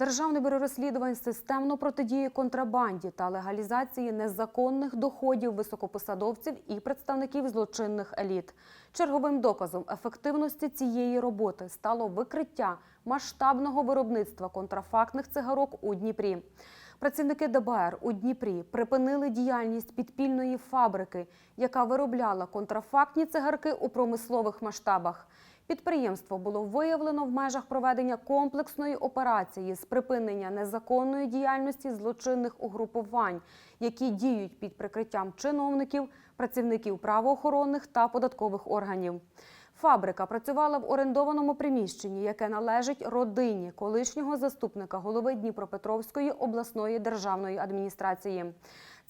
Державне бюро розслідувань системно протидіє контрабанді та легалізації незаконних доходів високопосадовців і представників злочинних еліт. Черговим доказом ефективності цієї роботи стало викриття масштабного виробництва контрафактних цигарок у Дніпрі. Працівники ДБР у Дніпрі припинили діяльність підпільної фабрики, яка виробляла контрафактні цигарки у промислових масштабах. Підприємство було виявлено в межах проведення комплексної операції з припинення незаконної діяльності злочинних угрупувань, які діють під прикриттям чиновників, працівників правоохоронних та податкових органів. Фабрика працювала в орендованому приміщенні, яке належить родині колишнього заступника голови Дніпропетровської обласної державної адміністрації.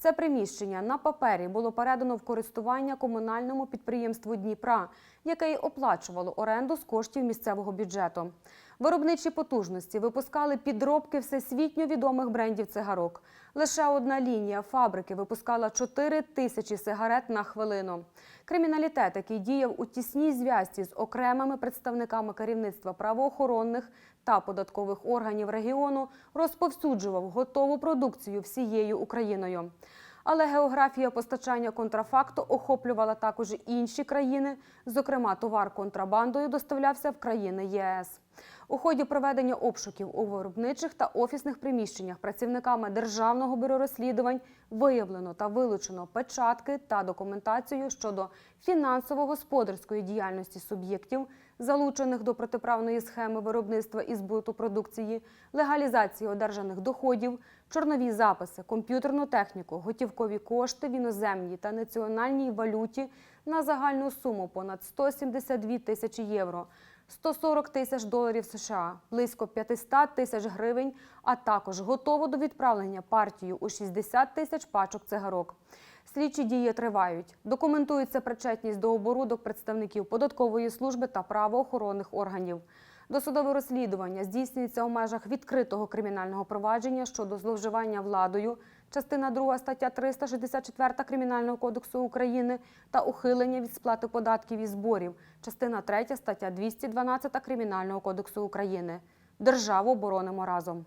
Це приміщення на папері було передано в користування комунальному підприємству Дніпра, яке й оплачувало оренду з коштів місцевого бюджету. Виробничі потужності випускали підробки всесвітньо відомих брендів цигарок. Лише одна лінія фабрики випускала 4 тисячі сигарет на хвилину. Криміналітет, який діяв у тісній зв'язці з окремими представниками керівництва правоохоронних та податкових органів регіону, розповсюджував готову продукцію всією Україною. Але географія постачання контрафакту охоплювала також інші країни. Зокрема, товар контрабандою доставлявся в країни ЄС. У ході проведення обшуків у виробничих та офісних приміщеннях працівниками Державного бюро розслідувань виявлено та вилучено печатки та документацію щодо фінансово-господарської діяльності суб'єктів, залучених до протиправної схеми виробництва і збуту продукції, легалізації одержаних доходів, чорнові записи, комп'ютерну техніку, готівкові кошти в іноземній та національній валюті на загальну суму понад 172 тисячі євро. 140 тисяч доларів США, близько 500 тисяч гривень, а також готово до відправлення партію у 60 тисяч пачок цигарок. Слідчі дії тривають. Документується причетність до оборудок представників податкової служби та правоохоронних органів. Досудове розслідування здійснюється у межах відкритого кримінального провадження щодо зловживання владою, частина 2 стаття 364 Кримінального кодексу України та ухилення від сплати податків і зборів, частина 3 стаття 212 Кримінального кодексу України. Державу боронимо разом.